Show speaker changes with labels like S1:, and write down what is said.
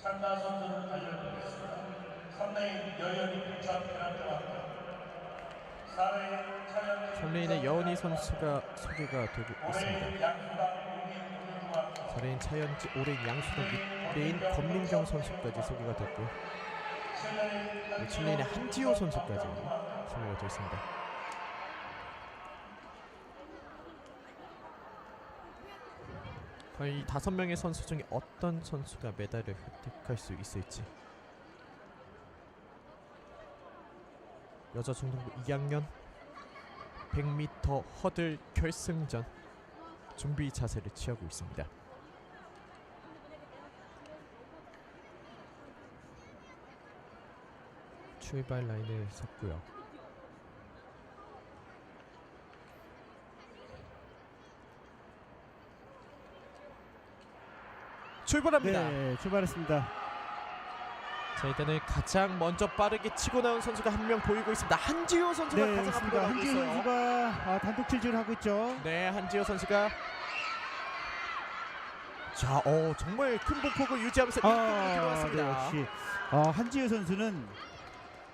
S1: 참가 선수를 알려드리겠습니다. 3레인 여연이 부천 페널티와 함께 4레인 차영
S2: 3레인의 여은희 선수가 소개가 되고 있습니다.
S1: 5레인 양수당 우기훈과 함께
S2: 4레인 차현지, 5레인 양수덕, 6레인 권민경 선수까지 소개가.
S1: 7레인
S2: 7레인의 한지호 선수까지 소개가 됐습니다. 과연 이 다섯 명의 선수 중에 어떤 선수가 메달을 획득할 수 있을지 여자 중등부 2학년 100m 허들 결승전 준비 자세를 취하고 있습니다. 출발 라인을 섰고요. 출발합니다.
S3: 네, 출발했습니다.
S2: 자 일단은 가장 먼저 빠르게 치고 나온 선수가 한 명 보이고 있습니다. 한지호 선수가
S3: 네,
S2: 가장 앞으로. 나오고
S3: 한지우
S2: 있어요.
S3: 선수가 아, 단독 질주를 하고 있죠.
S2: 네, 한지호 선수가 자, 어 정말 큰 분폭을 유지하면서 1등을
S3: 아, 네,
S2: 기록했습니다.
S3: 역시 아, 한지우 선수는